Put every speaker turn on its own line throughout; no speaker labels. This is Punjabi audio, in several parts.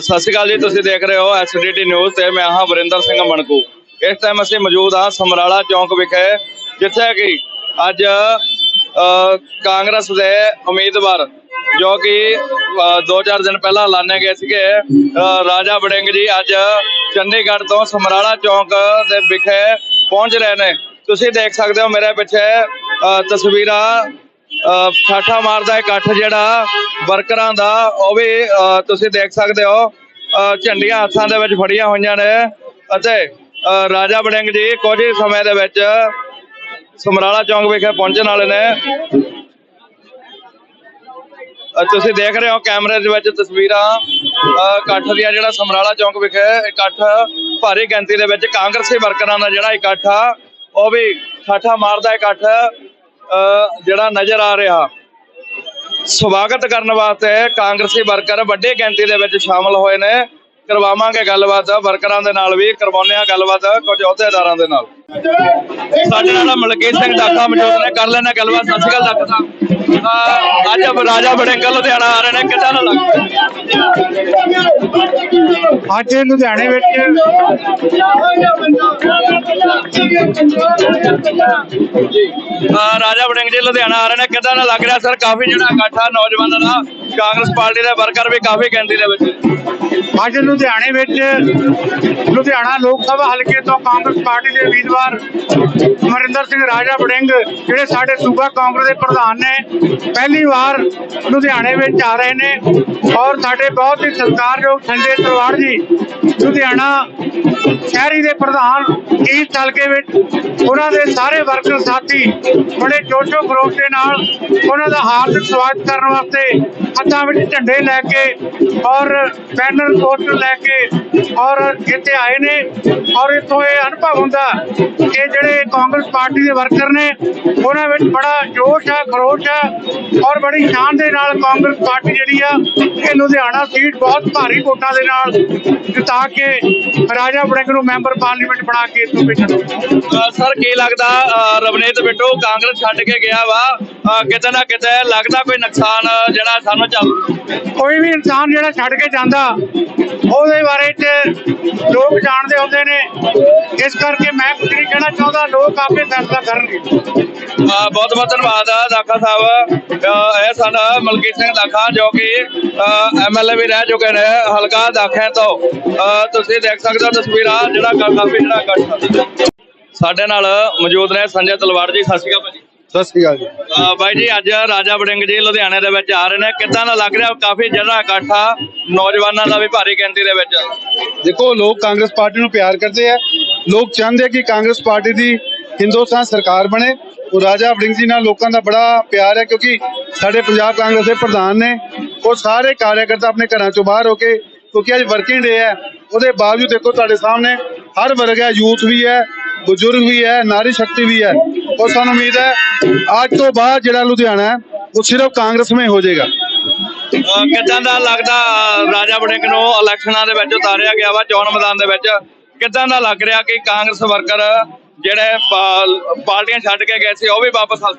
ਸਤਿ ਸ਼੍ਰੀ ਅਕਾਲ ਜੀ ਤੁਸੀਂ ਦੇਖ ਰਹੇ ਹੋ ਐਸਡੀਟੀ ਨਿਊਜ਼ ਤੇ ਮੈਂ ਹਾਂ ਵਰਿੰਦਰ ਸਿੰਘ ਮਣਕੂ। ਇਸ ਟਾਈਮ ਅਸੀਂ ਮੌਜੂਦ ਹਾਂ ਸਮਰਾਲਾ ਚੌਂਕ ਵਿਖੇ ਜਿੱਥੇ ਕਿ ਅੱਜ ਕਾਂਗਰਸ ਦੇ ਉਮੀਦਵਾਰ ਜੋ ਕਿ 2-4 ਦਿਨ ਪਹਿਲਾਂ ਐਲਾਨੇ ਗਏ ਸੀਗੇ ਰਾਜਾ ਵੜਿੰਗ ਜੀ ਅੱਜ ਚੰਡੀਗੜ੍ਹ ਤੋਂ ਸਮਰਾਲਾ ਚੌਂਕ ਦੇ ਵਿਖੇ ਪਹੁੰਚ ਰਹੇ ਨੇ। ਤੁਸੀਂ ਦੇਖ ਸਕਦੇ ਹੋ ਮੇਰੇ ਪਿੱਛੇ ਅ, ਤਸਵੀਰਾਂ ਠਾਠਾ ਮਾਰਦਾ ਇਕੱਠ ਜਿਹੜਾ ਵਰਕਰਾਂ ਦਾ ਉਹ ਵੀ ਅ, ਤੁਸੀਂ ਦੇਖ ਸਕਦੇ ਹੋ ਅ, ਝੰਡੀਆਂ ਹੱਥਾਂ ਦੇ ਵਿੱਚ ਫੜੀਆਂ ਹੋਈਆਂ ਨੇ। ਅਤੇ ਰਾਜਾ ਵੜਿੰਗ ਜੀ ਕੁਝ ਸਮੇਂ ਦੇ ਵਿੱਚ ਸਮਰਾਲਾ ਚੌਂਕ ਵਿਖੇ ਪਹੁੰਚਣ ਵਾਲੇ ਨੇ। ਤੁਸੀਂ ਦੇਖ ਰਹੇ ਹੋ ਕੈਮਰੇ ਦੇ ਵਿੱਚ ਤਸਵੀਰਾਂ। ਅ, ਇਕੱਠ ਦੀਆਂ ਜਿਹੜਾ ਸਮਰਾਲਾ ਚੌਂਕ ਵਿਖੇ ਇਕੱਠ ਭਾਰੀ ਗਿਣਤੀ ਦੇ ਵਿੱਚ ਕਾਂਗਰਸੀ ਵਰਕਰਾਂ ਦਾ ਜਿਹੜਾ ਇਕੱਠ ਆ ਉਹ ਵੀ ਠਾਠਾ ਮਾਰਦਾ ਇਕੱਠ ਜਿਹੜਾ ਨਜ਼ਰ ਆ ਰਿਹਾ, ਸਵਾਗਤ ਕਰਨ ਵਾਸਤੇ ਕਾਂਗਰਸੀ ਵਰਕਰ ਵੱਡੀ ਗਿਣਤੀ ਦੇ ਵਿੱਚ ਸ਼ਾਮਲ ਹੋਏ ਨੇ। ਕਰਵਾਵਾਂਗੇ ਗੱਲਬਾਤ, ਵਰਕਰਾਂ ਦੇ ਨਾਲ ਵੀ, ਕਰਵਾਉਂਦੇ ਆ ਗੱਲਬਾਤ ਕੁਝ ਅਹੁਦੇਦਾਰਾਂ ਦੇ ਨਾਲ। ਸਾਡੇ ਨਾਲ ਮਲਕੀਤ ਸਿੰਘ ਦਾਖਾ ਮੌਜੂਦ ਨੇ, ਕਰ ਲੈਣਾ ਗੱਲਬਾਤ। ਸਤਿ ਸ਼੍ਰੀ ਅਕਾਲ ਦਾਖਾ ਸਾਹਿਬ। ਅੱਜ ਰਾਜਾ ਬੜਿੰਗ ਲੁਧਿਆਣਾ ਆ ਰਹੇ ਨੇ, ਕਿੱਦਾਂ ਦਾ
ਅੱਜ ਲੁਧਿਆਣੇ ਵਿੱਚ
ਰਾਜਾ ਵੜਿੰਗ ਜੀ ਲੁਧਿਆਣਾ ਆ ਰਹੇ ਨੇ। ਕਿੱਦਾਂ ਦਾ ਲੱਗ ਰਿਹਾ ਸਰ? ਕਾਫੀ ਜਿਹੜਾ ਇਕੱਠਾ ਨੌਜਵਾਨਾਂ ਦਾ। ਕਾਂਗਰਸ ਪਾਰਟੀ ਦੇ ਵਰਕਰ ਵੀ ਕਾਫੀ ਗਿਣਤੀ ਦੇ ਵਿੱਚ
ਅੱਜ ਲੁਧਿਆਣੇ ਵਿੱਚ ਲੁਧਿਆਣਾ ਲੋਕ ਸਭਾ ਹਲਕੇ ਤੋਂ ਕਾਂਗਰਸ ਪਾਰਟੀ ਦੇ ਉਮੀਦਵਾਰ ਅਮਰਿੰਦਰ ਸਿੰਘ ਰਾਜਾ ਵੜਿੰਗ, ਜਿਹੜੇ ਸਾਡੇ ਸੂਬਾ ਕਾਂਗਰਸ ਦੇ ਪ੍ਰਧਾਨ ਨੇ, ਪਹਿਲੀ ਵਾਰ ਲੁਧਿਆਣੇ ਵਿੱਚ ਆ ਰਹੇ ਨੇ। ਔਰ ਸਾਡੇ ਬਹੁਤ ਹੀ ਸਤਿਕਾਰਯੋਗ ਸੰਜੇ ਤਲਵਾੜ ਜੀ, ਲੁਧਿਆਣਾ ਸ਼ਹਿਰੀ ਦੇ ਪ੍ਰਧਾਨ ਇਸ ਹਲਕੇ ਵਿੱਚ ਉਹਨਾਂ ਦੇ ਸਾਰੇ ਵਰਕਰ ਸਾਥੀ ਬੜੇ ਜੋਸ਼ੋ ਖਰੋਸ਼ ਦੇ ਨਾਲ ਉਹਨਾਂ ਦਾ ਹਾਰਦਿਕ ਸਵਾਗਤ ਕਰਨ ਵਾਸਤੇ ਹੱਥਾਂ ਵਿੱਚ ਝੰਡੇ ਲੈ ਕੇ ਔਰ ਬੈਨਰ ਪੋਸਟਰ ਲੈ ਕੇ ਔਰ ਇੱਥੇ ਆਏ ਨੇ ਔਰ ਇੱਥੋਂ ਇਹ ਅਨੁਭਵ ਹੁੰਦਾ ਕਿ ਜਿਹੜੇ ਕਾਂਗਰਸ ਪਾਰਟੀ ਦੇ ਵਰਕਰ ਨੇ, ਉਹਨਾਂ ਵਿੱਚ ਬੜਾ ਜੋਸ਼ ਆ, ਖਰੋਸ਼ ਆ ਔਰ ਬੜੀ ਸ਼ਾਨ ਦੇ ਨਾਲ ਕਾਂਗਰਸ ਪਾਰਟੀ ਜਿਹੜੀ ਆ, ਇਹ ਲੁਧਿਆਣਾ ਸੀਟ ਬਹੁਤ ਭਾਰੀ ਵੋਟਾਂ ਦੇ ਨਾਲ ਜਿਤਾ ਕੇ ਰਾਜਾ ਬੜਿੰਗ ਨੂੰ ਮੈਂਬਰ ਪਾਰਲੀਮੈਂਟ ਬਣਾ ਕੇ ਇੱਥੋਂ ਭੇਜਣ
ਸਰ, ਕੀ ਲੱਗਦਾ ਰਵਨੀਤ ਬਿੱਟੂ ਕਾਂਗਰਸ ਛੱਡ ਕੇ ਗਿਆ ਵਾ? ਕਿਤੇ ਨਾ ਕਿਤੇ ਲੱਗਦਾ ਕੋਈ ਨੁਕਸਾਨ, ਜਿਹੜਾ ਸਾਨੂੰ ਚੱਲ
ਕੋਈ ਵੀ ਇਨਸਾਨ ਜਿਹੜਾ ਛੱਡ ਕੇ ਜਾਂਦਾ, ਉਹਦੇ ਬਾਰੇ ਚ ਲੋਕ ਜਾਣਦੇ ਹੁੰਦੇ ਨੇ। ਇਸ ਕਰਕੇ ਮੈਂ ਕੁਝ ਨਹੀਂ ਕਹਿਣਾ ਚਾਹੁੰਦਾ, ਲੋਕ ਆਪੇ ਫੈਸਲਾ ਕਰਨਗੇ।
ਬਹੁਤ ਬਹੁਤ ਧੰਨਵਾਦ ਆ ਦਾਖਾ ਸਾਹਿਬ। ਇਹ ਸਾਡਾ ਮਲਕੀਤ ਸਿੰਘ ਦਾਖਾ ਜੋ ਕਿ ਐਮਐਲਏ ਵੀ ਰਹਿ ਚੁੱਕੇ ਨੇ, ਹਲਕਾ ਦਾਖਿਆਂ ਤੋਂ। ਤੁਸੀਂ ਦੇਖ ਸਕਦੇ ਹੋ ਤਸਵੀਰਾਂ, ਜਿਹੜਾ ਕਾਫੀ ਜਿਹੜਾ ਇਕੱਠ ਸਾਡੇ ਨਾਲ ਮੌਜੂਦ ਨੇ ਸੰਜੇ ਤਲਵਾੜ ਜੀ, ਸਤਿ ਸ਼੍ਰੀ ਅਕਾਲ ਭਾਜੀ।
ਸਤਿ ਸ਼੍ਰੀ ਅਕਾਲ ਜੀ।
ਅਹ ਬਾਈ ਜੀ ਅੱਜ ਰਾਜਾ ਵੜਿੰਗ ਜੀ ਲੁਧਿਆਣੇ ਦੇ ਵਿੱਚ ਆ ਰਹੇ ਨੇ। ਕਿੱਦਾਂ ਦਾ ਲੱਗ ਰਿਹਾ? ਕਾਫੀ ਜਿਹੜਾ ਇਕੱਠਾ ਨੌਜਵਾਨਾਂ ਦਾ ਵੀ ਭਾਰੀ ਗਿਣਤੀ ਦੇ ਵਿੱਚ।
ਦੇਖੋ ਲੋਕ ਕਾਂਗਰਸ ਪਾਰਟੀ ਨੂੰ ਪਿਆਰ ਕਰਦੇ ਆ। ਲੋਕ ਚਾਹੁੰਦੇ ਆ ਕਿ ਕਾਂਗਰਸ ਪਾਰਟੀ ਦੀ ਹਿੰਦੁਸਤਾਨ ਸਰਕਾਰ ਬਣੇ। ਉਹ ਰਾਜਾ ਵੜਿੰਗ ਜੀ ਨਾਲ ਲੋਕਾਂ ਦਾ ਬੜਾ ਪਿਆਰ ਹੈ ਕਿਉਂਕਿ ਸਾਡੇ ਪੰਜਾਬ ਕਾਂਗਰਸ ਦੇ ਪ੍ਰਧਾਨ ਨੇ ਉਹ ਸਾਰੇ ਕਾਰਜਕਰਤਾ ਆਪਣੇ ਘਰਾਂ ਚੋਂ ਬਾਹਰ ਹੋ ਕੇ ਕਿਉਂਕਿ ਅੱਜ ਵਰਕਿੰਗ ਡੇ ਹੈ। ਉਹਦੇ ਬਾਵਜੂਦ ਦੇਖੋ ਤੁਹਾਡੇ ਸਾਹਮਣੇ ਹਰ ਵਰਗ ਹੈ ਯੂਥ ਵੀ ਹੈ ਬਜ਼ੁਰਗ ਵੀ ਹੈ ਨਾਰੀ ਸ਼ਕਤੀ ਵੀ ਹੈ। ਉਹ ਸਾਨੂੰ ਉਮੀਦ ਹੈ ਅੱਜ ਤੋਂ ਬਾਅਦ ਜਿਹੜਾ ਲੁਧਿਆਣਾ ਹੈ ਉਹ ਸਿਰਫ ਕਾਂਗਰਸਮਈ ਹੋ ਜਾਏਗਾ।
ਕਿੱਦਾਂ ਦਾ ਲੱਗਦਾ ਰਾਜਾ ਵੜਿੰਗ ਨੂੰ ਇਲੈਕਸ਼ਨਾਂ ਦੇ ਵਿੱਚ ਉਤਾਰਿਆ ਗਿਆ ਵਾ ਚੋਣ ਮੈਦਾਨ ਦੇ ਵਿੱਚ? ਕਿੱਦਾਂ ਦਾ ਲੱਗ ਰਿਹਾ ਕਿ ਕਾਂਗਰਸ ਵਰਕਰ ਜਿਹੜੇ ਪਾਰਟੀਆਂ ਛੱਡ ਕੇ ਗਏ ਸੀ ਉਹ ਵੀ ਵਾਪਸ ਆ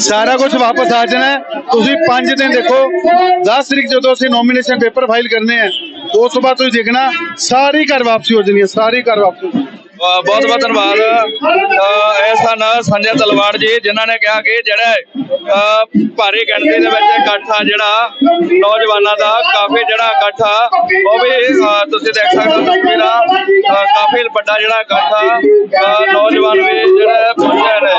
ਸਾਰਾ ਕੁਝ ਵਾਪਸ ਆ ਜਾਣਾ। ਤੁਸੀਂ 5 ਦਿਨ ਦੇਖੋ 10 ਤਰੀਕ ਜਦੋਂ ਅਸੀਂ ਨੋਮੀਨੇਸ਼ਨ ਪੇਪਰ ਫਾਈਲ ਕਰਨੇ ਆ ਉਸ ਤੋਂ ਬਾਅਦ ਤੁਸੀਂ ਦੇਖਣਾ ਸਾਰੀ ਘਰ ਵਾਪਸੀ ਹੋ ਜਾਣੀ ਹੈ ਸਾਰੀ ਘਰ ਵਾਪਸੀ।
ਬਹੁਤ ਬਹੁਤ ਧੰਨਵਾਦ। ਅਹ ਇਹ ਸਨ ਸੰਜੇ ਤਲਵਾੜ ਜੀ, ਜਿਨ੍ਹਾਂ ਨੇ ਕਿਹਾ ਕਿ ਜਿਹੜੇ ਭਾਰੀ ਗਿਣਤੀ ਦੇ ਵਿੱਚ ਇਕੱਠ ਆ ਜਿਹੜਾ ਨੌਜਵਾਨਾਂ ਦਾ, ਕਾਫੀ ਜਿਹੜਾ ਇਕੱਠ ਆ, ਉਹ ਵੀ ਤੁਸੀਂ ਦੇਖ ਸਕਦੇ ਹੋ ਤਸਵੀਰਾਂ ਕਾਫੀ ਵੱਡਾ ਜਿਹੜਾ ਇਕੱਠ ਆ ਨੌਜਵਾਨ ਵੀ ਜਿਹੜੇ ਪਹੁੰਚੇ ਨੇ।